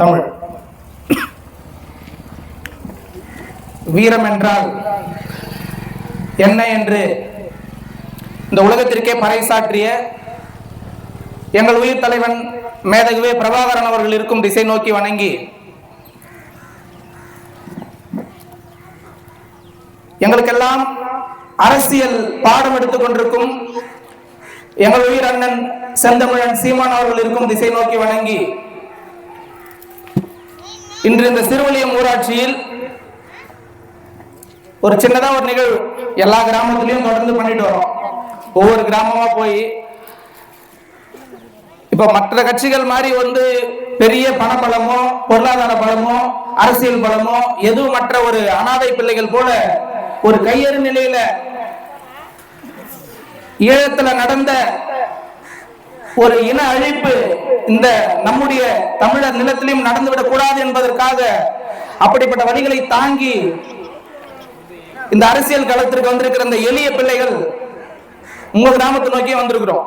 தமிழ். வீரம் என்றால் என்ன என்று இந்த உலகத்திற்கே பறைசாற்றிய எங்கள் உயிர் தலைவன் மேதகுவே பிரபாகரன் அவர்கள் இருக்கும் திசை நோக்கி வணங்கி எங்களுக்கெல்லாம் அரசியல் பாடம் எடுத்துக் கொண்டிருக்கும் எங்கள் உயிர் அண்ணன் செந்தமிழன் சீமான் அவர்கள் இருக்கும் திசை நோக்கி வணங்கி இன்று இந்த சிறுவலியம் ஊராட்சியில் ஒரு சின்னதா ஒரு நிகழ்வு. எல்லா கிராமத்துலயும் தொடர்ந்து பண்ணிட்டு வரோம். ஒவ்வொரு கிராமமா போய் இப்ப மற்ற கட்சிகள் மாதிரி வந்து பெரிய பணபலமோ பொருளாதார பலமோ அரசியல் பலமோ எதுவும் மற்ற ஒரு அனாதை பிள்ளைகள் போல ஒரு கையறு நிலையில ஈழத்துல நடந்த ஒரு இன அழிப்பு இந்த நம்முடைய தமிழர் நிலத்திலையும் நடந்துவிடக் கூடாது என்பதற்காக அப்படிப்பட்ட வழிகளை தாங்கி இந்த அரசியல் களத்திற்கு வந்திருக்கிற இந்த எளிய பிள்ளைகள் உங்க கிராமத்தை நோக்கி வந்திருக்கிறோம்.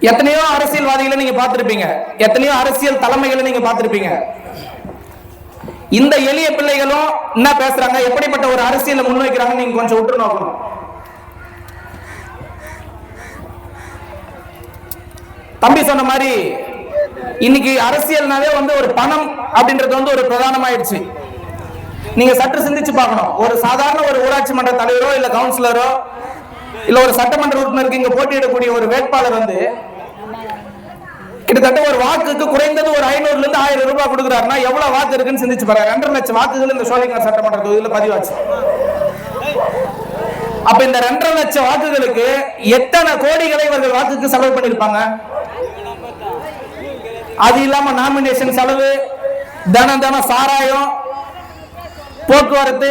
எத்தனையோ அரசியல்வாதிகளை நீங்க பார்த்திருப்பீங்க. எத்தனையோ அரசியல் தலைமைகளை நீங்க பார்த்திருப்பீங்க. இந்த எளிய பிள்ளைகளும் என்ன பேசுறாங்க? எப்படிப்பட்ட ஒரு அரசியலை முன்வைக்கிறாங்க நீங்க கொஞ்சம் உற்று நோக்கணும். தம்பி சொன்ன மாதிரி இன்னைக்கு அரசியல்னாவே வந்து ஒரு பணம் அப்படின்றது வந்து ஒரு பிரதானமாயிடுச்சு. நீங்க சற்று சிந்திச்சு பார்க்கணும். ஒரு சாதாரண ஒரு ஊராட்சி மன்ற தலைவரோ இல்ல கவுன்சிலரோ இல்ல ஒரு சட்டமன்ற உறுப்பினருக்கு இங்க போட்டியிடக்கூடிய ஒரு வேட்பாளர் வந்து கிட்டத்தட்ட ஒரு வாக்குக்கு குறைந்தது ஒரு ஐநூறுல இருந்து ஆயிரம் ரூபாய் கொடுக்குறாருன்னா எவ்வளவு வாக்கு இருக்குன்னு சிந்திச்சு பாருங்க. ரெண்டரை லட்சம் வாக்குகள் இந்த சோழிங்கர் சட்டமன்ற தொகுதியில் பதிவாச்சு. அப்ப இந்த ரெண்டரை லட்சம் வாக்குகளுக்கு எத்தனை கோடிகளை இவர்கள் வாக்குக்கு செலவு பண்ணிருப்பாங்க அது இல்லாம நாமினேஷன் செலவு தனம் தனம் சாராயம் போக்குவரத்து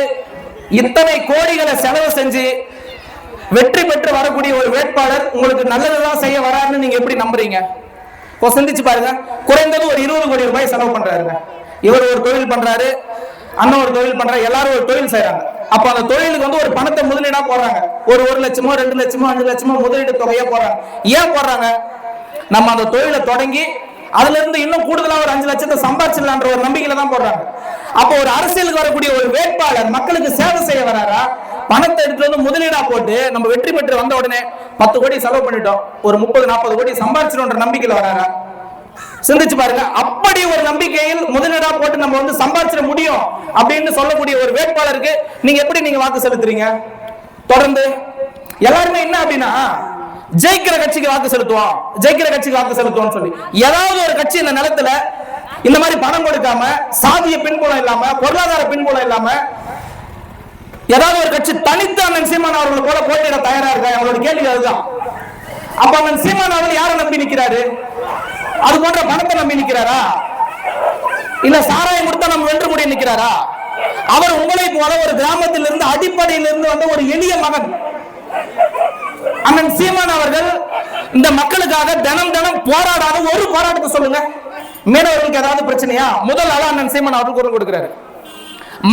இத்தனை கோடிகளை செலவு செஞ்சு வெற்றி பெற்று வரக்கூடிய ஒரு வேட்பாளர் உங்களுக்கு நல்லதுதான் செய்ய வராருன்னு நீங்க எப்படி நம்புறீங்க? இப்போ சிந்திச்சு பாருங்க. குறைந்தது ஒரு இருபது கோடி ரூபாய் செலவு பண்றாருங்க. இவர் ஒரு தொழில் பண்றாரு அண்ணன் ஒரு தொழில் பண்றாரு எல்லாரும் ஒரு தொழில் செய்யறாங்க அப்ப அந்த தொழிலுக்கு வந்து ஒரு பணத்தை முதலீடா போடுறாங்க. ஒரு ஒரு லட்சமோ ரெண்டு லட்சமோ அஞ்சு லட்சமோ முதலீடு தொகையா போடுறாங்க. ஏன் போடுறாங்க? நம்ம அந்த தொழிலை தொடங்கி அதுல இருந்து இன்னும் கூடுதலா ஒரு அஞ்சு லட்சத்தை சம்பாதிச்சிடலான்ற ஒரு நம்பிக்கையில தான் போடுறாங்க. அப்போ ஒரு அரசியலுக்கு வரக்கூடிய ஒரு வேட்பாளர் மக்களுக்கு சேவை செய்ய வராரா? பணத்தை எடுத்து வந்து முதலீடா போட்டு நம்ம வெற்றி பெற்று வந்த உடனே பத்து கோடி செலவு பண்ணிட்டோம். ஒரு முப்பது நாற்பது கோடி சம்பாதிச்சிடும்ன்ற நம்பிக்கையில வராரா? சிந்திச்சு பாருங்க. அப்படி ஒரு நம்பிக்கையில் முதலீடா போட்டு நம்ம வந்து சம்பாதிச்சிட முடியும் அப்படின்னு சொல்லக்கூடிய ஒரு வேட்பாளருக்கு நீங்க எப்படி நீங்க வாக்கு செலுத்துறீங்க? தொடர்ந்து. எல்லாருமே என்ன அப்படின்னா ஜெயிக்கிற கட்சிக்கு வாக்கு செலுத்துவோம். ஜெயிக்கிற கட்சிக்கு வாக்கு செலுத்துவோம் சொல்லி. ஏதாவது ஒரு கட்சி இந்த நிலத்துல இந்த மாதிரி பணம் கொடுக்காம சாதிய பின்புலம் இல்லாம பொருளாதார பின்புலம் இல்லாம ஏதாவது ஒரு கட்சி தனித்து அண்ணன் சீமான் அவர்கள் போல போட்டியிட தயாரா இருக்கா? அவங்களோட கேள்வி அதுதான். அப்ப அண்ணன் சீமான் அவர்கள் யாரை நம்பி நிக்கிறாரு? அது போன்ற பணத்தை நம்பி நிக்கிறாரா? இல்ல சாராயம் கொடுத்தா நம்ம வென்று முடிய நிக்கிறாரா? அவர் உங்களை போல ஒரு கிராமத்தில் இருந்து அடிப்படையில் இருந்து வந்த ஒரு எளிய மகன். அண்ணன் சீமான் அவர்கள் இந்த மக்களுக்காக தினம் தினம் போராடாத ஒரு போராட்டத்தை சொல்லுங்க. மீனவர்களுக்கு ஏதாவது பிரச்சனையா? முதல் ஆளா அண்ணன் சீமான் அவர்கள் குரல் கொடுக்கிறாரு.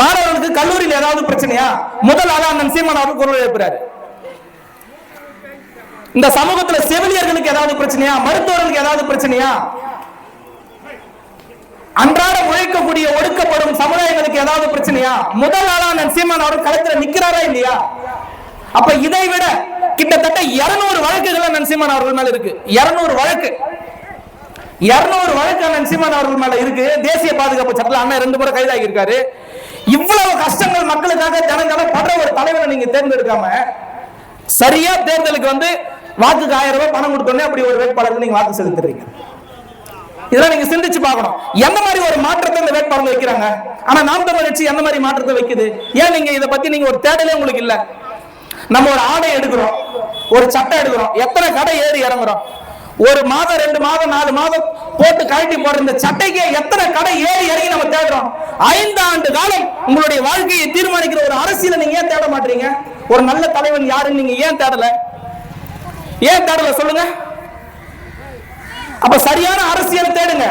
மாணவர்களுக்கு கல்லூரியில் ஏதாவது பிரச்சனையா? முதல் ஆளா அண்ணன் சீமான் அவர்கள் குரல் எழுப்புறாரு. இந்த சமூகத்துல செவிலியர்களுக்கு ஏதாவது பிரச்சனையா? மருத்துவர்களுக்கு ஏதாவது பிரச்சனையா? அன்றாட உழைக்கக்கூடிய ஒடுக்கப்படும் சமுதாயங்களுக்கு ஏதாவது பிரச்சனையா? முதல் ஆளா அண்ணன் சீமான் அவர்கள் களத்துல நிக்கிறாரா இல்லையா? அப்ப இதை விட கிட்டத்தட்ட இருநூறு வழக்குகள் அண்ணன் சீமான் அவர்கள் மேல இருக்கு. இருநூறு வழக்கு. இருநூறு வழக்கு அண்ணன் சீமான் அவர்கள் மேல இருக்கு. தேசிய பாதுகாப்பு சட்டத்தில் அண்ணன் ரெண்டு முறை கைதாகி இருக்காரு இவ்வளவு கஷ்டங்கள் மக்களுக்காக ஜனம் ஜனம் படுற ஒரு தலைவரை நீங்க தேர்ந்தெடுக்காம சரியா தேர்தலுக்கு வந்து வாக்குக்கு ஆயிரம் ரூபாய் பணம் கொடுத்தோன்னே அப்படி ஒரு வேட்பாளருக்கு நீங்க வாக்கு செலுத்துறீங்க. இதெல்லாம் நீங்க சிந்திச்சு பார்க்கணும். எந்த மாதிரி ஒரு மாற்றத்தை இந்த வேட்பாளர் வைக்கிறாங்க? ஆனா நாம் தமிழ் கட்சி எந்த மாதிரி மாற்றத்தை வைக்குது? ஏன் நீங்க இதை பத்தி நீங்க ஒரு தேடலே உங்களுக்கு இல்ல? நம்ம ஒரு ஆடை எடுக்கிறோம். ஒரு சட்டை எடுக்கிறோம். எத்தனை கடை ஏறி இறங்குறோம். ஒரு மாதம் ரெண்டு மாதம் நாலு மாதம் போட்டு கழட்டி போடுற இந்த சட்டைக்கு எத்தனை கடை ஏறி இறங்கி நம்ம தேடுறோம். ஐந்து ஆண்டு காலம் உங்களுடைய வாழ்க்கையை தீர்மானிக்கிற ஒரு அரசியலை நீங்க ஏன் தேட மாட்டீங்க? ஒரு நல்ல தலைவன் யாருன்னு நீங்க ஏன் தேடல? ஏன் தேடல சொல்லுங்க. அப்ப சரியான அரசியலை தேடுங்க.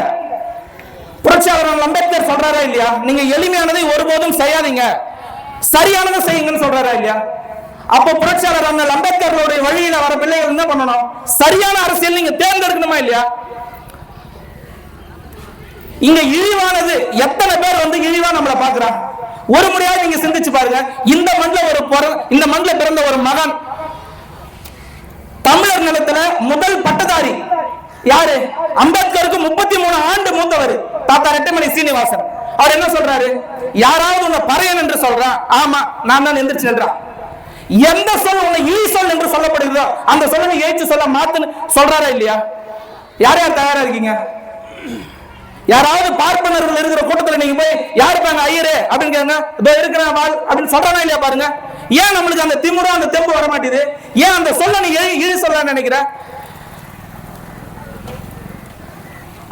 புரட்சியாளர் அம்பேத்கர் சொல்றாரா இல்லையா? நீங்க எளிமையானதை ஒருபோதும் செய்யாதீங்க. சரியானதை செய்யுங்கன்னு சொல்றாரா இல்லையா? அப்போ புரட்சியாளர் அண்ணல் அம்பேத்கர்களுடைய வழியில வர பிள்ளைகள் என்ன பண்ணணும்? சரியான அரசியல் நீங்க தேர்ந்தெடுக்கணுமா இல்லையா? இங்க இழிவானது எத்தனை பேர் வந்து இழிவா நம்மளை பாக்குறாங்க ஒரு முறையாவது நீங்க சிந்திச்சு பாருங்க. இந்த மண்ணில ஒரு இந்த மண்ணில பிறந்த ஒரு மகன். தமிழர் நிலத்துல முதல் பட்டதாரி. யாரு? அம்பேத்கருக்கு முப்பத்தி மூணு ஆண்டு மூத்தவர். தாத்தா ரெட்டமணி சீனிவாசன். அவர் என்ன சொல்றாரு? யாராவது உங்க பறையன் என்று சொல்றான் ஆமா நான் தான் எந்திரிச்சு நின்றான் எந்த சொல் உன்னை இழி சொல் என்று சொல்லப்படுகிறதோ அந்த சொல்லுங்க ஏச்சு சொல்ல மாத்துன்னு சொல்றாரா இல்லையா? யார் யார் தயாரா இருக்கீங்க? யாராவது பார்ப்பனர்கள் இருக்கிற கூட்டத்தில் நீங்க போய் யாரு பாங்க ஐயரு? அப்படின்னு கேங்க இதோ இருக்கிற வாழ் அப்படின்னு சொல்றானா இல்லையா பாருங்க. ஏன் நம்மளுக்கு அந்த திமுறை அந்த தெம்பு வர மாட்டேது ஏன் அந்த சொல்ல நீ இழி இழி சொல்ல நினைக்கிற?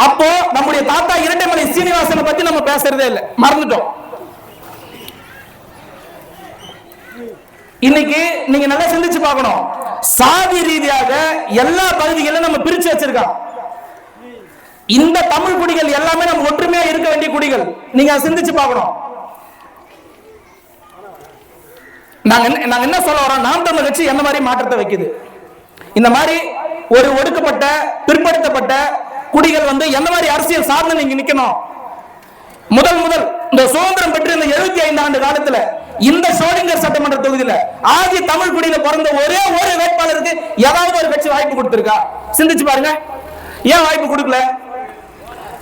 அப்போ நம்முடைய தாத்தா இரட்டைமலை சீனிவாசனை பத்தி நம்ம பேசுறதே இல்லை. மறந்துட்டோம். இன்னைக்கு நீங்க நல்லா சிந்திச்சு பார்க்கணும். சாதி ரீதியாக எல்லா பகுதிகளிலும் நம்ம பிரிச்சு வச்சிருக்கோம். இந்த தமிழ் குடிகள் எல்லாமே நம்ம ஒற்றுமையா இருக்க வேண்டிய குடிகள். நீங்க சிந்திச்சு பார்க்கணும். நாங்க என்ன- நாங்க என்ன சொல்ல வரோம்? நாம் தமிழ் கட்சி என்ன மாதிரி மாற்றத்தை வைக்குது? இந்த மாதிரி ஒரு ஒடுக்கப்பட்ட பிற்படுத்தப்பட்ட குடிகள் வந்து எந்த மாதிரி அரசியல் சார்ந்து நீங்க நிக்கணும்? முதல் முதல் இந்த சுதந்திரம் பெற்று இந்த எழுபத்தி ஐந்து ஆண்டு காலத்துல இந்த சோழிங்கர் சட்டமன்ற தொகுதியில ஆதி தமிழ் குடியில பிறந்த ஒரே ஒரு வேட்பாளருக்கு ஏதாவது ஒரு கட்சி வாய்ப்பு கொடுத்திருக்கா? சிந்திச்சு பாருங்க. ஏன் வாய்ப்பு கொடுக்கல?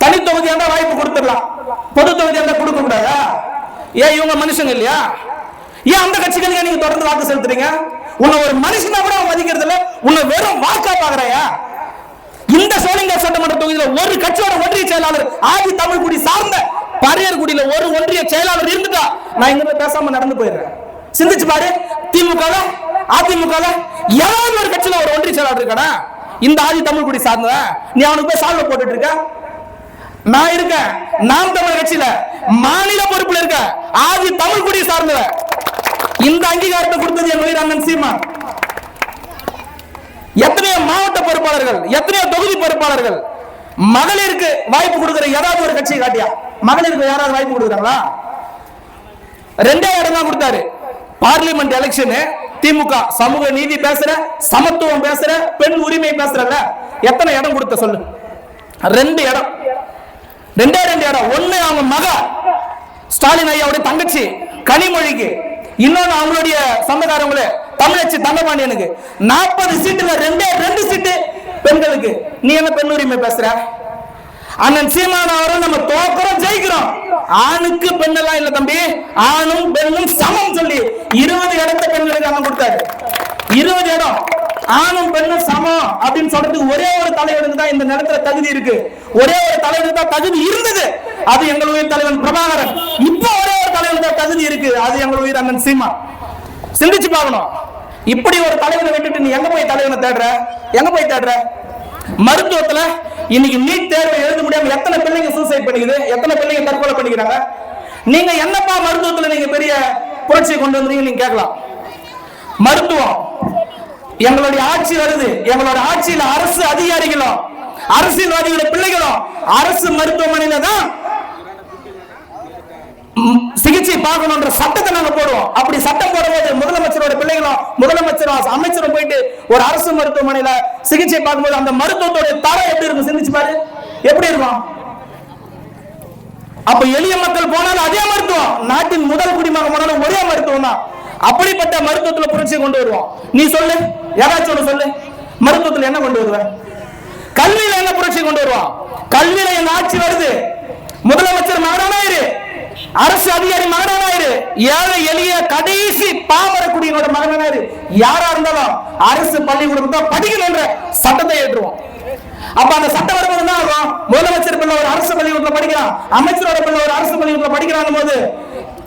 தனி தொகுதி இருந்தா வாய்ப்பு கொடுத்துடலாம். பொது தொகுதி இருந்தா கொடுக்க கூடாதா? ஏன் இவங்க மனுஷங்க இல்லையா? ஏன் அந்த கட்சிகளுக்கு நீங்க தொடர்ந்து வாக்கு செலுத்துறீங்க? உன்னை ஒரு மனுஷனா கூட அவன் மதிக்கிறது இல்ல உன்னை வெறும் வாக்கா பாக்குறையா இந்த சோழிங்கர் சட்டமன்ற தொகுதியில ஒரு கட்சியோட ஒன்றிய செயலாளர் ஆதி தமிழ் குடி சார்ந்த பரையர் குடியில ஒரு ஒன்றிய செயலாளர் இருந்துட்டா நான் இங்க பேசாம நடந்து போயிடுறேன். சிந்திச்சு பாரு திமுக அதிமுக ஏதாவது ஒரு கட்சியில ஒரு ஒன்றிய செயலாளர் இருக்கடா இந்த ஆதி தமிழ் குடி சார்ந்த நீ அவனுக்கு போய் சால்வை போட்டுட்டு இருக்க. நான் இருக்கேன். நாம் தமிழ் கட்சியில மாநில பொறுப்புல இருக்க ஆதி தமிழ் குடி சார்ந்த இந்த அங்கீகாரத்தை கொடுத்தது என் உயிர் அண்ணன் சீமா எத்தனையோ மாவட்ட பொறுப்பாளர்கள் எத்தனையோ தொகுதி பொறுப்பாளர்கள் மகளிருக்கு வாய்ப்பு கொடுக்கிற ஏதாவது ஒரு கட்சியை காட்டியா? மகளிருக்கு யாராவது வாய்ப்பு கொடுக்குறாங்களா? ரெண்டே இடம் தான் கொடுத்தாரு. பார்லிமெண்ட் எலெக்ஷன் திமுக சமூக நீதி பேசுற சமத்துவம் பேசுற பெண் உரிமை பேசுறல எத்தனை இடம் கொடுத்த சொல்லு? ரெண்டு இடம். ரெண்டே ரெண்டு இடம். ஒண்ணு அவங்க மக ஸ்டாலின் ஐயாவுடைய தங்கச்சி கனிமொழிக்கு. இன்னொன்னு அவங்களுடைய சொந்தக்காரங்களே தமிழச்சி தங்கபாண்டியனுக்கு. நாற்பது சீட்டுல ரெண்டே ரெண்டு சீட்டு பெண்களுக்கு. நீ என்ன பெண் உரிமை பேசுற? அண்ணன் சீமான் அவரும் நம்ம தோக்குறோம் ஜெயிக்கிறோம். ஆணுக்கு பெண்ணெல்லாம் இல்ல தம்பி. ஆணும் பெண்ணும் சமம் சொல்லி இருபது இடத்த பெண்களுக்கு அவன் கொடுத்தாரு. இருபது இடம். ஆணும் பெண்ணும் சமம் அப்படின்னு சொல்றதுக்கு ஒரே ஒரு தலைவனுக்கு தான் இந்த நிலத்துல தகுதி இருக்கு. ஒரே ஒரு தலைவனுக்கு தான் தகுதி இருந்தது. அது எங்கள் உயிர் தலைவன் பிரபாகரன். இப்போ ஒரே ஒரு தலைவனுக்கு தான் தகுதி இருக்கு. அது எங்கள் உயிர் அண்ணன் சீமா சிந்திச்சு பார்க்கணும். இப்படி ஒரு தலைவனை விட்டுட்டு நீ எங்க போய் தலைவனை தேடுற? எங்க போய் தேடுற? மருத்துவத்துல இன்னைக்கு நீட் தேர்வு எழுத முடியாம எத்தனை பிள்ளைங்க சூசைட் பண்ணிக்குது? எத்தனை பிள்ளைங்க தற்கொலை பண்ணிக்கிறாங்க? நீங்க என்னப்பா மருத்துவத்துல நீங்க பெரிய புரட்சியை கொண்டு வந்தீங்க நீங்க கேட்கலாம். மருத்துவம். எங்களுடைய ஆட்சி வருது. எங்களோட ஆட்சியில அரசு அதிகாரிகளும் அரசியல்வாதிகளோட பிள்ளைகளும் அரசு மருத்துவமனையில தான் சிகிச்சை பார்க்கணும்ன்ற சட்டத்தை நாங்க போடுவோம். அப்படி சட்டம் போடும்போது முதலமைச்சரோட பிள்ளைகளும் முதலமைச்சரும் அமைச்சரும் போயிட்டு ஒரு அரசு மருத்துவமனையில சிகிச்சை பார்க்கும்போது அந்த மருத்துவத்தோட தரம் எப்படி இருக்கும்? சிந்திச்சு பாரு. எப்படி இருக்கும்? அப்ப எளிய மக்கள் போனாலும் அதே மருத்துவம். நாட்டின் முதல் குடிமகன் போனாலும் ஒரே மருத்துவம் தான். அப்படிப்பட்ட மருத்துவத்துல புரட்சி கொண்டு வருவோம். நீ சொல்லு. யாராச்சும் சொல்லு. மருத்துவத்துல என்ன கொண்டு வருவேன் கல்வியில என்ன புரட்சி கொண்டு வருவோம் கல்வியில எங்க ஆட்சி வருது. முதலமைச்சர் மகனாயிரு அரசு அதிகாரி மகனாயிரு ஏழை எளிய கடைசி பாமர குடியினோட மகனாயிரு யாரா இருந்தாலும் அரசு பள்ளிக்கூடம் தான் படிக்கணும்ன்ற சட்டத்தை ஏற்றுவோம். அப்ப அந்த சட்டம் வரும்போது என்ன ஆகும்? முதலமைச்சர் பிள்ளை ஒரு அரசு பள்ளிக்கூடத்துல படிக்கிறான். அமைச்சரோட பிள்ளை ஒரு அரசு பள்ளிக்கூடத்துல படிக்கிறாங்க போது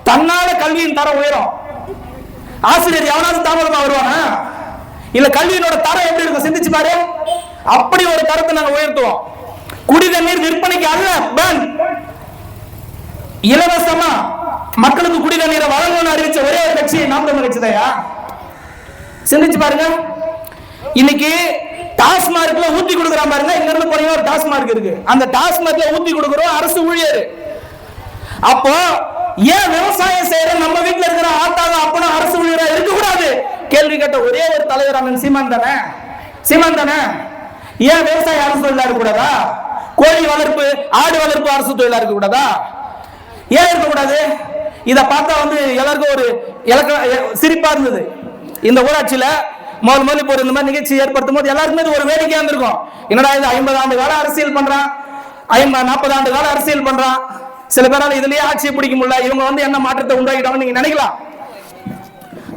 தன்னால கல்வியின் தரம் உயரும். ஆசிரியர் எவனாவது தாமதமா வருவானா? இல்ல கல்வியினோட தரம் எப்படி இருக்கும்? சிந்திச்சு பாரு. அப்படி ஒரு தரத்தை நாங்க உயர்த்துவோம். குடித நீர் விற்பனைக்கு அல்ல பேன் இலவசமா மக்களுக்கு குடிநீர் நீரை வழங்கணும்னு அறிவிச்ச ஒரே ஒரு கட்சி நாம் தமிழ் கட்சிதையா சிந்திச்சு பாருங்க. இன்னைக்கு டாஸ்மார்க்ல ஊத்தி கொடுக்குறான் பாருங்க. இங்க இருந்து போனீங்கன்னா ஒரு டாஸ்மார்க் இருக்கு. அந்த டாஸ்மார்க்ல ஊத்தி கொடுக்குறோம் அரசு ஊழியர். அப்போ ஏன் விவசாயம் செய்யற நம்ம வீட்டுல இருக்கிற ஆத்தாவும் அப்பனும் அரசு ஊழியரா இருக்க கூடாது கேள்வி கேட்ட ஒரே ஒரு தலைவர் அண்ணன் சீமான் தானே? சீமான் தானே? ஏன் விவசாய அரசு தொழிலா இருக்க கூடாதா கோழி வளர்ப்பு ஆடு வளர்ப்பு அரசு தொழிலா இருக்க கூடாதா ஏன் இருக்கக்கூடாது? இதை பார்த்தா வந்து எல்லாருக்கும் ஒரு இலக்க சிரிப்பா இருந்தது. இந்த ஊராட்சியில முதல் முதல் இப்போ இந்த மாதிரி நிகழ்ச்சி ஏற்படுத்தும் போது எல்லாருக்குமே இது ஒரு வேடிக்கையா இருந்திருக்கும். என்னடா இது ஐம்பது ஆண்டு கால அரசியல் பண்றான்? ஐம்பது நாற்பது ஆண்டு கால அரசியல் பண்றான்? சில பேரால் இதுலயே ஆட்சியை பிடிக்க முடியல. இவங்க வந்து என்ன மாற்றத்தை உண்டாக்கிட்டாங்க நீங்க நினைக்கலாம்.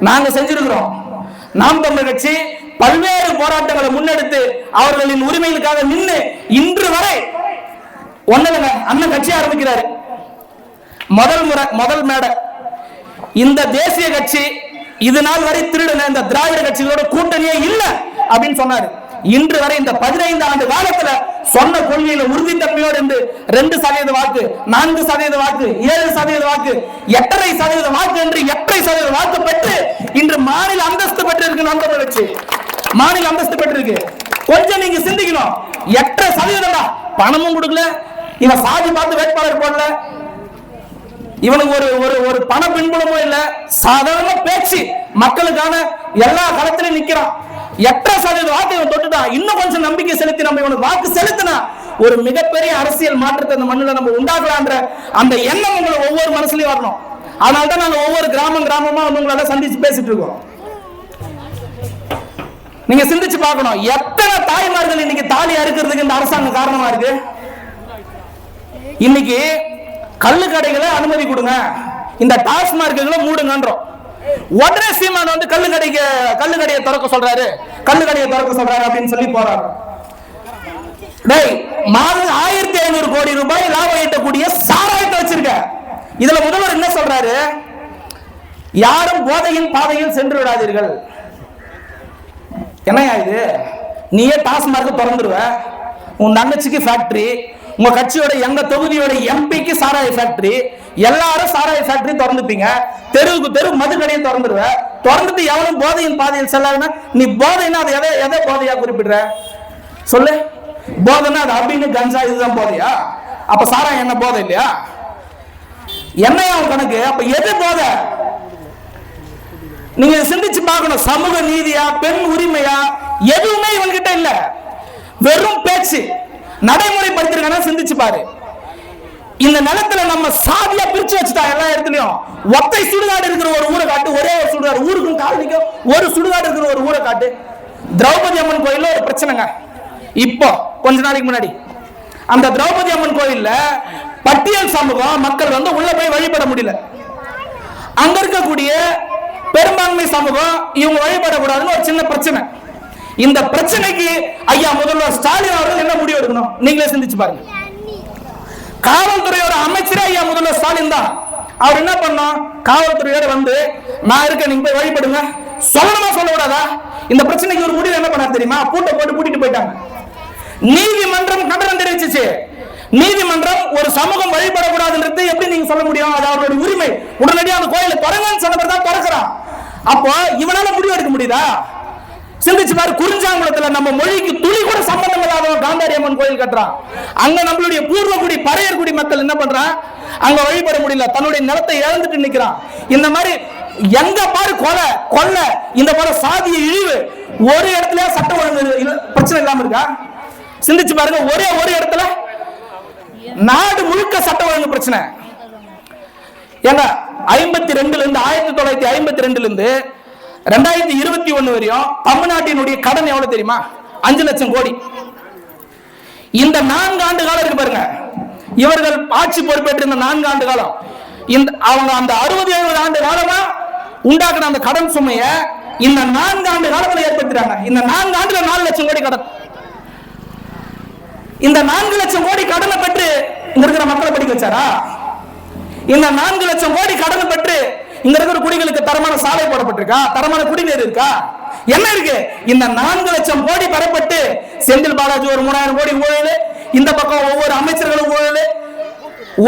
நாங்க செஞ்சிருக்கிறோம். நாம் தமிழ் கட்சி பல்வேறு போராட்டங்களை முன்னெடுத்து அவர்களின் உரிமைகளுக்காக நின்று இன்று வரை ஒன்னு அண்ணன் கட்சி ஆரம்பிக்கிறாரு. முதல் முறை முதல் மேடை. இந்த தேசிய கட்சி இது நாள் வரை திருடன இந்த திராவிட கட்சிகளோட கூட்டணியே இல்ல அப்படின்னு சொன்னாரு. இன்று வரை இந்த பதினைந்து ஆண்டு காலத்துல சொன்ன கொள்கையில உறுதித்தன்மையோடு இருந்து ரெண்டு சதவீத வாக்கு நான்கு சதவீத வாக்கு ஏழு சதவீத வாக்கு எட்டரை சதவீத வாக்கு என்று எட்டரை சதவீத வாக்கு பெற்று இன்று மாநில அந்தஸ்து பெற்றிருக்கு நண்பர்கள் கட்சி மாநில அந்தஸ்து பெற்றிருக்கு. கொஞ்சம் நீங்க சிந்திக்கணும். எட்டரை சதவீதம் தான் பணமும் கொடுக்கல. இவன் சாதி பார்த்து வேட்பாளர் போடல. இவனுக்கு ஒரு ஒரு ஒரு பண பின்புலமும் இல்ல சாதாரண பேச்சு மக்களுக்கான எல்லா களத்திலும் நிக்கிறான். எட்டரை சதவீத வாக்கு இவன் தொட்டுட்டான். இன்னும் கொஞ்சம் நம்பிக்கை செலுத்தி நம்ம இவனுக்கு வாக்கு செலுத்தினா ஒரு மிகப்பெரிய அரசியல் மாற்றத்தை அந்த மண்ணில் நம்ம உண்டாக்கலான்ற அந்த எண்ணம் உங்களை ஒவ்வொரு மனசுலயும் வரணும். அதனால தான் நாங்க ஒவ்வொரு கிராமம் கிராமமா வந்து உங்களால சந்திச்சு பேசிட்டு இருக்கோம். நீங்க சிந்திச்சு பார்க்கணும். எத்தனை தாய்மார்கள் இன்னைக்கு தாலி அறுக்கிறதுக்கு இந்த அரசாங்கம் காரணமா இருக்கு? இன்னைக்கு கல் கடைகளை அனுமதி கொடுங்க. இந்த டாஸ்மார்க்குகளை மூடுங்கன்றோம். உடனே சீமான் வந்து கல் கடைக்கு கள்ளு கடையை திறக்க சொல்றாரு. கல் கடையை திறக்க சொல்றாரு அப்படின்னு சொல்லி போறாரு. டேய் மாதம் ஆயிரத்தி ஐநூறு கோடி ரூபாய் லாபம் ஈட்டக்கூடிய சாராயத்தை வச்சிருக்க. இதுல முதல்வர் என்ன சொல்றாரு? யாரும் போதையின் பாதையில் சென்று விடாதீர்கள். என்னையா இது? நீயே டாஸ்மார்க் திறந்துருவ. உன் தங்கச்சிக்கு ஃபேக்டரி உங்க கட்சியோட எங்க தொகுதியோட எம்பிக்கு சாராய ஃபேக்டரி எல்லாரும் சாராய ஃபேக்டரி திறந்துப்பீங்க. தெருவுக்கு தெரு மது கடையை திறந்துருவ. திறந்துட்டு எவனும் போதையின் பாதையில் செல்லாதுன்னா நீ போதைன்னா அது எதை எதை போதையா குறிப்பிடுற? சொல்லு. போதைன்னா அது அப்படின்னு கஞ்சா இதுதான் போதையா? அப்ப சாராயம் என்ன போதை இல்லையா? என்னையா கணக்கு? அப்ப எது போதை? நீங்க சிந்திச்சு பார்க்கணும். சமூக நீதியா பெண் உரிமையா? எதுவுமே இவன்கிட்ட இல்ல. வெறும் பேச்சு. நடைமுறைப்படுத்திருக்கான சிந்திச்சு பாரு. இந்த நிலத்துல நம்ம சாதியா பிரிச்சு வச்சுட்டா எல்லா இடத்துலயும் ஒத்தை சுடுகாடு இருக்கிற ஒரு ஊரை காட்டு ஒரே ஒரு சுடுகாடு ஊருக்கும் காலனிக்கும் ஒரு சுடுகாடு இருக்கிற ஒரு ஊரை காட்டு. திரௌபதி அம்மன் கோயில்ல ஒரு பிரச்சனைங்க. இப்போ கொஞ்ச நாளைக்கு முன்னாடி. அந்த திரௌபதி அம்மன் கோயில்ல பட்டியல் சமூகம் மக்கள் வந்து உள்ள போய் வழிபட முடியல. அங்க இருக்கக்கூடிய பெரும்பான்மை சமூகம் இவங்க வழிபடக்கூடாதுன்னு ஒரு சின்ன பிரச்சனை. இந்த பிரச்சனைக்கு ஐயா முதல்வர் ஸ்டாலின் அவர்கள் என்ன முடிவு எடுக்கணும்? நீங்களே சிந்திச்சு பாருங்க. காவல்துறையோட அமைச்சரே ஐயா முதல்வர் ஸ்டாலின் தான். அவர் என்ன பண்ணோம்? காவல்துறையோட வந்து நான் இருக்க நீங்க போய் வழிபடுங்க. சொல்லணுமா சொல்லக்கூடாதா? இந்த பிரச்சனைக்கு ஒரு முடிவு என்ன பண்ணார் தெரியுமா? பூட்டை போட்டு பூட்டிட்டு போயிட்டாங்க. நீதிமன்றம் கண்டனம் தெரிவிச்சிச்சு. நீதிமன்றம் ஒரு சமூகம் வழிபடக்கூடாதுன்றது எப்படி நீங்க சொல்ல முடியும்? அது அவருடைய உரிமை. உடனடியாக அந்த கோயிலை திறங்கன்னு சொன்னவர் தான் திறக்கிறான் அப்போ இவனால முடிவு எடுக்க முடியுதா? சிந்திச்சு பாரு குறிஞ்சாங்குளத்துல நம்ம மொழிக்கு துளி கூட சம்பந்தம் இல்லாத காந்தாரி அம்மன் கோயில் கட்டுறான் அங்க நம்மளுடைய பூர்வகுடி பறையர்குடி மக்கள் என்ன பண்றான் அங்க வழிபட முடியல. தன்னுடைய நிலத்தை இழந்துட்டு நிக்கிறான். இந்த மாதிரி எங்க பாரு கொலை கொள்ளை இந்த மாதிரி சாதிய இழிவு ஒரு இடத்துல சட்ட ஒழுங்கு இல்ல- பிரச்சனை இல்லாம இருக்கா? சிந்திச்சு பாருங்க ஒரே ஒரு இடத்துல நாடு முழுக்க சட்ட ஒழுங்கு பிரச்சனை. ஏங்க ஐம்பத்தி ரெண்டுல இருந்து ஆயிரத்தி தொள்ளாயிரத்தி ஐம்பத்தி ரெண்டுல இருந்து ரெண்டாயிரத்தி இருபத்தி ஒண்ணு வரையும் தமிழ்நாட்டினுடைய கடன் எவ்வளவு தெரியுமா? அஞ்சு லட்சம் கோடி. இந்த நான்கு ஆண்டு காலம் இருக்கு பாருங்க. இவர்கள் ஆட்சி பொறுப்பேற்ற இந்த நான்கு ஆண்டு காலம். இந்த அவங்க அந்த அறுபது எழுபது ஆண்டு காலமா உண்டாக்குன அந்த கடன் சுமைய இந்த நான்கு ஆண்டு காலத்துல ஏற்படுத்துறாங்க இந்த நான்கு ஆண்டுல நாலு லட்சம் கோடி கடன். இந்த நான்கு லட்சம் கோடி கடனை பெற்று இங்க இருக்கிற மக்களை படிக்க வச்சாரா? இந்த நான்கு லட்சம் கோடி கடனை பெற்று இங்க இருக்கிற குடிகளுக்கு தரமான சாலை போடப்பட்டிருக்கா? தரமான குடிநீர் இருக்கா? என்ன இருக்கு? இந்த நான்கு லட்சம் கோடி பெறப்பட்டு செந்தில் பாலாஜி ஒரு மூணாயிரம் கோடி ஊழல் இந்த பக்கம் ஒவ்வொரு அமைச்சர்களும் ஊழல்.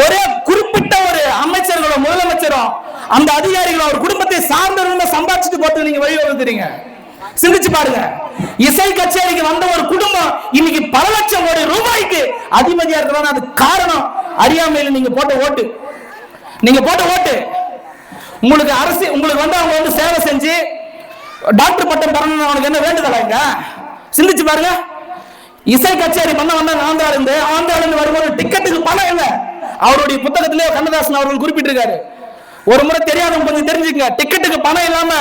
ஒரே குறிப்பிட்ட ஒரு அமைச்சர்களும் முதலமைச்சரும் அந்த அதிகாரிகளும் அவர் குடும்பத்தை சார்ந்தவங்க சம்பாதிச்சுட்டு போட்டு நீங்க வழிவகுத்துறீங்க சிந்திச்சு பாருங்க. இசை கச்சேரிக்கு வந்த ஒரு குடும்பம் இன்னைக்கு பல லட்சம் கோடி ரூபாய்க்கு அதிபதியா இருக்கிறாங்க அது காரணம். அறியாமையில் நீங்க போட்ட ஓட்டு. நீங்க போட்ட ஓட்டு. உங்களுக்கு அரசு உங்களுக்கு வந்து அவங்க வந்து சேவை செஞ்சு டாக்டர் பட்டம் பெறணும் அவனுக்கு என்ன வேண்டுதலாங்க சிந்திச்சு பாருங்க. இசை கச்சேரி பண்ண வந்தாங்க ஆந்திரால இருந்து ஆந்திரால இருந்து வரும்போது டிக்கெட்டுக்கு பணம் இல்லை. அவருடைய புத்தகத்திலே கண்ணதாசன் அவர்கள் குறிப்பிட்டிருக்காரு. ஒரு முறை தெரியாதவங்க கொஞ்சம் தெரிஞ்சுக்கங்க. டிக்கெட்டுக்கு பணம் இல்லாம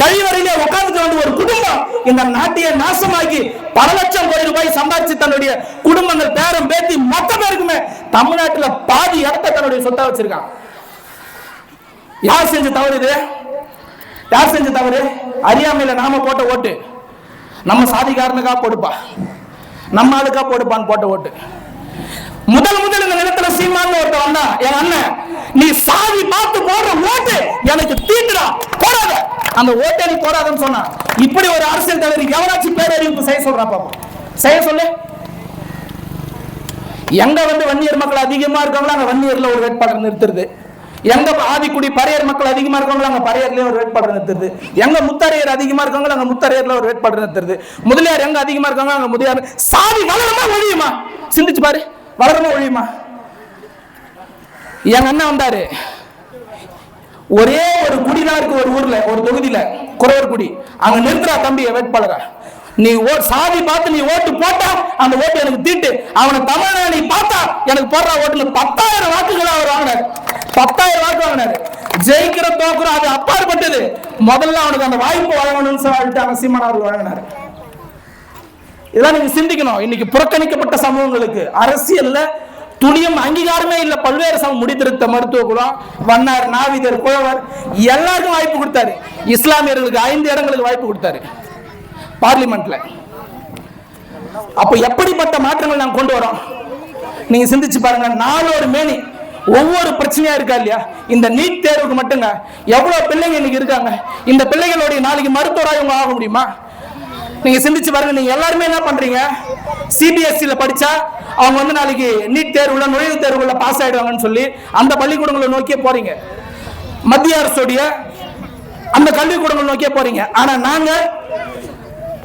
கழிவறையிலே உட்கார்ந்து வந்து ஒரு குடும்பம் இந்த நாட்டையே நாசமாக்கி பல லட்சம் கோடி ரூபாய் சம்பாதிச்சு தன்னுடைய குடும்பங்கள் பேரம் பேத்தி மொத்த பேருக்குமே தமிழ்நாட்டுல பாதி இடத்த தன்னுடைய சொத்தா வச்சிருக்கான். யார் செஞ்ச தவறு இது? யார் செஞ்ச தவறு? அறியாமையில நாம போட்ட ஓட்டு. நம்ம சாதிக்காரனுக்கா போடுப்பா. நம்ம ஆளுக்கா போடுப்பான்னு போட்ட ஓட்டு. முதல் முதல் இந்த நிலத்துல சீமான் ஒருத்த வந்தா என் அண்ணன் நீ சாதி பார்த்து போடுற ஓட்டு எனக்கு தீண்டுடா போடாத. அந்த ஓட்டை நீ போடாதன்னு சொன்னா இப்படி ஒரு அரசியல் தலைவர் எவனாச்சும் பேரறிவிப்பு செய்ய சொல்றா பாப்பா செய்ய சொல்லு. எங்க வந்து வன்னியர் மக்கள் அதிகமா இருக்காங்களோ அங்க வன்னியர்ல ஒரு வேட்பாளர் நிறுத்துறது. எங்க ஆதிக்குடி பரையர் மக்கள் அதிகமா இருக்காங்களோ அங்க பறையர்லயே ஒரு வேட்பாளர் நிறுத்துறது எங்க முத்தரையர் அதிகமா இருக்காங்களோ அங்க முத்தரையர்ல ஒரு வேட்பாளர் நிறுத்துறது முதலியார் எங்க அதிகமா இருக்காங்க அங்க முதலியார் சாதி வளரமா ஒழியுமா? சிந்திச்சு பாரு. வளரமா ஒழியுமா? எங்க அண்ணன் வந்தாரு. ஒரே ஒரு குடிதான் இருக்கு ஒரு ஊர்ல ஒரு தொகுதியில. குறவர் குடி. அங்க நிறுத்துறா தம்பி வேட்பாளரா. நீ ஓ- சாதி பார்த்து நீ ஓட்டு போட்டா அந்த ஓட்டு எனக்கு தீட்டு. அவனை தமிழனை நீ பார்த்தா எனக்கு போடுற ஓட்டுல பத்தாயிரம் வாக்குகள் அவர் வாங்கினார். பத்தாயிரம் வாக்கு வாங்கினாரு. ஜெயிக்கிற தோக்குறோம் அது அப்பாற்பட்டது. முதல்ல அவனுக்கு அந்த வாய்ப்பு வழங்கணும்னு சொல்லிட்டு அவன் சீமான் அவர்கள் வழங்கினாரு. இதெல்லாம் நீங்க சிந்திக்கணும். இன்னைக்கு புறக்கணிக்கப்பட்ட சமூகங்களுக்கு அரசியல்ல துணியும் அங்கீகாரமே இல்ல. பல்வேறு சம முடித்திருத்த மருத்துவ குலம் வண்ணார் நாவிதர் குழவர் எல்லாருக்கும் வாய்ப்பு கொடுத்தாரு. இஸ்லாமியர்களுக்கு ஐந்து இடங்களுக்கு வாய்ப்பு கொடுத்தாரு. பார்லிமெண்ட்ல. அப்ப எப்படிப்பட்ட மாற்றங்கள் நாங்கள் கொண்டு வரோம்? நீங்க சிந்திச்சு பாருங்க நாலு மேனி ஒவ்வொரு பிரச்சனையா இருக்கா இல்லையா? இந்த நீட் தேர்வுக்கு மட்டுங்க எவ்வளவு பிள்ளைங்க இன்னைக்கு இருக்காங்க? இந்த பிள்ளைகளுடைய நாளைக்கு மருத்துவராக இவங்க ஆக முடியுமா? நீங்க சிந்திச்சு பாருங்க நீங்க எல்லாருமே என்ன பண்றீங்க? சிபிஎஸ்சியில படிச்சா அவங்க வந்து நாளைக்கு நீட் தேர்வுல நுழைவுத் தேர்வுல பாஸ் ஆயிடுவாங்கன்னு சொல்லி அந்த பள்ளிக்கூடங்களை நோக்கியே போறீங்க. மத்திய அரசுடைய அந்த கல்விக்கூடங்கள் நோக்கியே போறீங்க. ஆனா நாங்க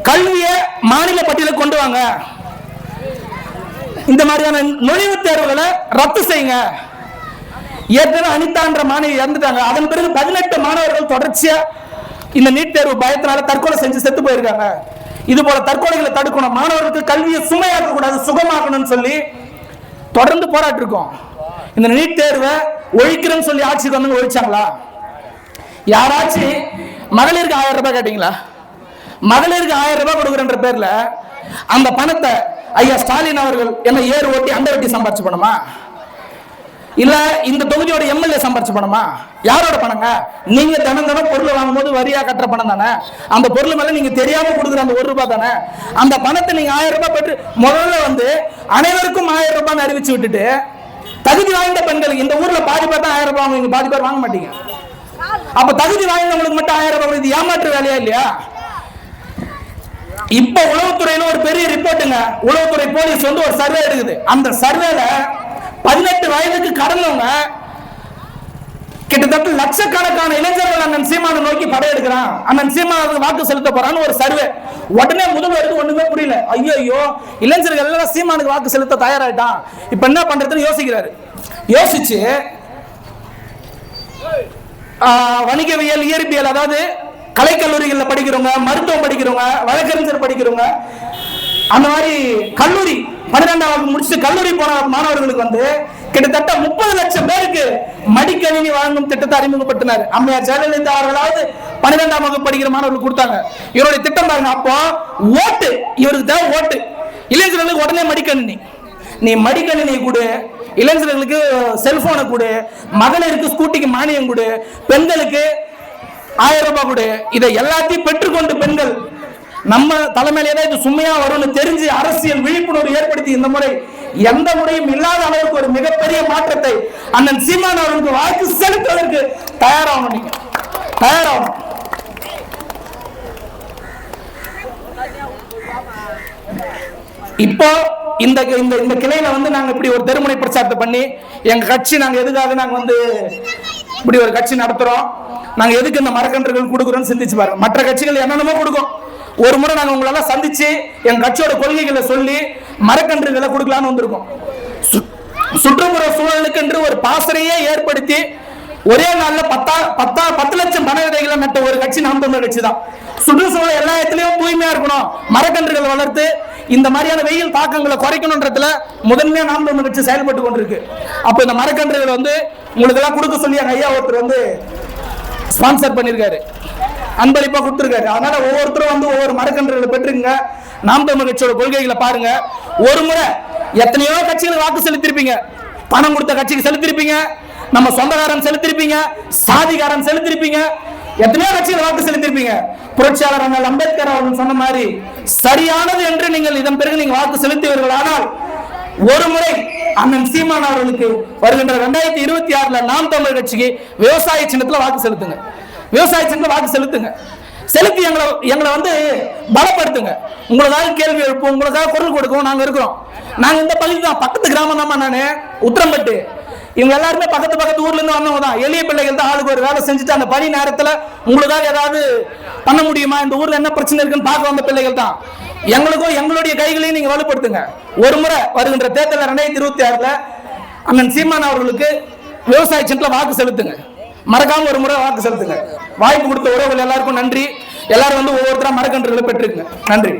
கல்வியை மாநில பட்டியலுக்கு கொண்டு வாங்க. இந்த மாதிரியான நுழைவுத் தேர்வுகளை ரத்து செய்யுங்க. ஏற்கனவே அனிதான்ற மாணவி இறந்துட்டாங்க. அதன் பிறகு பதினெட்டு மாணவர்கள் தொடர்ச்சியா இந்த நீட் தேர்வு பயத்தினால தற்கொலை செஞ்சு செத்து போயிருக்காங்க. இது போல தற்கொலைகளை தடுக்கணும். மாணவர்களுக்கு கல்வியை சுமையாக்க கூடாது சுகமாக்கணும்னு சொல்லி தொடர்ந்து போராட்டிருக்கோம் இந்த நீட் தேர்வை ஒழிக்கிறேன்னு சொல்லி ஆட்சிக்கு வந்து ஒழிச்சாங்களா? யாராச்சும் மகளிருக்கு ஆயிரம் ரூபாய் கேட்டீங்களா? மகளிருக்கு ஆயிரம் ரூபாய் கொடுக்குறன்ற பேர்ல அந்த பணத்தை ஐயா ஸ்டாலின் அவர்கள் என்ன ஏறு ஓட்டி அந்த வெட்டி சம்பாரிச்சு பணமா இல்ல இந்த தொகுதியோட எம்எல்ஏ சம்பாரிச்சு பணமா யாரோட பணங்க? நீங்க தினம் தினம் பொருள் வாங்கும்போது வரியா கட்டுற பணம் தானே? அந்த பொருள் மேல நீங்க தெரியாம கொடுக்குற அந்த ஒரு ரூபாய் தானே? அந்த பணத்தை நீங்க ஆயிரம் ரூபாய் பெற்று முதல்ல வந்து அனைவருக்கும் ஆயிரம் ரூபாய் அறிவிச்சு விட்டுட்டு தகுதி வாய்ந்த பெண்களுக்கு இந்த ஊர்ல பாதி பேர் தான் ஆயிரம் ரூபாய் வாங்குவீங்க பாதி பேர் வாங்க மாட்டீங்க. அப்ப தகுதி வாய்ந்தவங்களுக்கு மட்டும் ஆயிரம் ரூபாய் இது ஏமாற்று வேலையா இல்லையா? இப்ப உளவுத்துறையில ஒரு பெரிய ரிப்போர்ட்டுங்க உளவுத்துறை போலீஸ் வந்து ஒரு சர்வே எடுக்குது. அந்த சர்வேல பதினெட்டு வயதுக்கு கடந்தவங்க கிட்டத்தட்ட லட்சக்கணக்கான இளைஞர்கள் அண்ணன் சீமான நோக்கி படையெடுக்கிறான். அண்ணன் சீமானுக்கு வாக்கு செலுத்த போறான்னு ஒரு சர்வே உடனே முதல்வருக்கு ஒண்ணுமே புரியல. ஐயோ ஐயோ இளைஞர்கள் எல்லாம் சீமானுக்கு வாக்கு செலுத்த தயாராயிட்டான். இப்ப என்ன பண்றதுன்னு யோசிக்கிறாரு. யோசிச்சு வணிகவியல் இயற்பியல் அதாவது கலைக்கல்லூரிகளில் படிக்கிறவங்க மருத்துவம் படிக்கிறவங்க வழக்கறிஞர் படிக்கிறவங்க அந்த மாதிரி கல்லூரி பன்னிரெண்டாம் வகுப்பு முடிச்சுட்டு கல்லூரி போன மாணவர்களுக்கு வந்து கிட்டத்தட்ட முப்பது லட்சம் பேருக்கு மடிக்கணினி வழங்கும் திட்டத்தை அறிமுகப்படுத்தினார். அம்மையார் ஜெயலலிதா அவர்களாவது பன்னிரெண்டாம் வகுப்பு படிக்கிற மாணவர்களுக்கு கொடுத்தாங்க. இவருடைய திட்டம் பாருங்க அப்போ ஓட்டு இவருக்கு தான் ஓட்டு. இளைஞர்களுக்கு உடனே மடிக்கணினி. நீ மடிக்கணினி கொடு இளைஞர்களுக்கு செல்போனை கொடு மகளிருக்கு ஸ்கூட்டிக்கு மானியம் கொடு பெண்களுக்கு ஆயிரம் ரூபாய் கொடு. இதை எல்லாத்தையும் பெற்றுக்கொண்டு பெண்கள் நம்ம தலைமையிலே தான் இது சும்மையா வரும்னு தெரிஞ்சு அரசியல் விழிப்புணர்வு ஏற்படுத்தி இந்த முறை எந்த முறையும் இல்லாத அளவுக்கு ஒரு மிகப்பெரிய மாற்றத்தை அண்ணன் சீமான் அவர்களுக்கு வாக்கு செலுத்துவதற்கு தயாராகணும் நீங்க. தயாராகணும். இப்போ இந்த இந்த இந்த கிளையில வந்து நாங்க இப்படி ஒரு தெருமுனை பிரச்சாரத்தை பண்ணி எங்க கட்சி நாங்க எதுக்காக நாங்க வந்து இப்படி ஒரு கட்சி நடத்துறோம். நாங்க எதுக்கு இந்த மரக்கன்றுகள் கொடுக்குறோம்னு சிந்திச்சு பாருங்க. மற்ற கட்சிகள் என்னென்னமோ கொடுக்கும். ஒரு முறை நாங்க உங்களெல்லாம் சந்திச்சு எங்க கட்சியோட கொள்கைகளை சொல்லி மரக்கன்றுகளை கொடுக்கலாம்னு வந்திருக்கோம். சு- சுற்றுப்புற சூழலுக்கு என்று ஒரு பாசறையே ஏற்படுத்தி ஒரே நாள்ல பத்தா பத்தா பத்து லட்சம் பண விதைகளை நட்ட ஒரு கட்சி நாம் தமிழர் கட்சி தான். சுற்றுச்சூழல் எல்லா இடத்துலயும் தூய்மையா இருக்கணும். மரக்கன்றுகள் வளர்த்து இந்த மாதிரியான வெயில் தாக்கங்களை குறைக்கணுன்றதுல முதன்மையா நாம் தமிழ் கட்சி செயல்பட்டு கொண்டிருக்கு. அப்ப இந்த மரக்கன்றுகள் வந்து உங்களுக்கு எல்லாம் கொடுக்க சொல்லி ஐயா ஒருத்தர் வந்து ஸ்பான்சர் பண்ணியிருக்காரு அன்பளிப்பா கொடுத்துருக்காரு. அதனால ஒவ்வொருத்தரும் வந்து ஒவ்வொரு மரக்கன்றுகளை பெற்றுங்க நாம் தமிழ் கட்சியோட கொள்கைகளை பாருங்க. ஒரு முறை எத்தனையோ கட்சிகளை வாக்கு செலுத்திருப்பீங்க. பணம் கொடுத்த கட்சிக்கு செலுத்திருப்பீங்க. நம்ம சொந்தக்காரன் செலுத்திருப்பீங்க. சாதிகாரன் செலுத்திருப்பீங்க. எத்தனையோ கட்சியில் வாக்கு செலுத்திருப்பீங்க புரட்சியாளர் அண்ணல் அம்பேத்கர் அவர்கள் சொன்ன மாதிரி சரியானது என்று நீங்கள் இதன் பிறகு நீங்க வாக்கு செலுத்துவீர்கள் ஆனால் ஒரு முறை அண்ணன் சீமான் அவர்களுக்கு வருகின்ற ரெண்டாயிரத்தி இருபத்தி ஆறுல நாம் தமிழர் கட்சிக்கு விவசாய சின்னத்துல வாக்கு செலுத்துங்க. விவசாய சின்னத்துல வாக்கு செலுத்துங்க. செலுத்தி எங்களை எங்களை வந்து பலப்படுத்துங்க. உங்களுக்காக கேள்வி எழுப்போம் உங்களுக்காக குரல் கொடுக்கும் நாங்க இருக்கிறோம். நாங்க இந்த பள்ளி தான் பக்கத்து கிராமம் தான் நானு உத்திரம்பட்டு. இவங்க எல்லாருமே பக்கத்து பக்கத்து ஊர்ல இருந்து வந்தவங்க தான் எளிய பிள்ளைகள் தான் ஆளுக்கு ஒரு வேலை செஞ்சுட்டு அந்த பணி நேரத்துல உங்களுக்காக ஏதாவது பண்ண முடியுமா? இந்த ஊர்ல என்ன பிரச்சனை இருக்குன்னு பார்க்க வந்த பிள்ளைகள் தான். எங்களுக்கும் எங்களுடைய கைகளையும் நீங்க வலுப்படுத்துங்க. ஒரு முறை வருகின்ற தேர்தல் ரெண்டாயிரத்தி இருபத்தி ஆறுல அண்ணன் சீமான் அவர்களுக்கு விவசாய சின்ன வாக்கு செலுத்துங்க. மறக்காம ஒரு முறை வாக்கு செலுத்துங்க. வாய்ப்பு கொடுத்த உறவுகள் எல்லாருக்கும் நன்றி. எல்லாரும் வந்து ஒவ்வொருத்தரா மரக்கன்றுகளை பெற்றுக்குங்க நன்றி.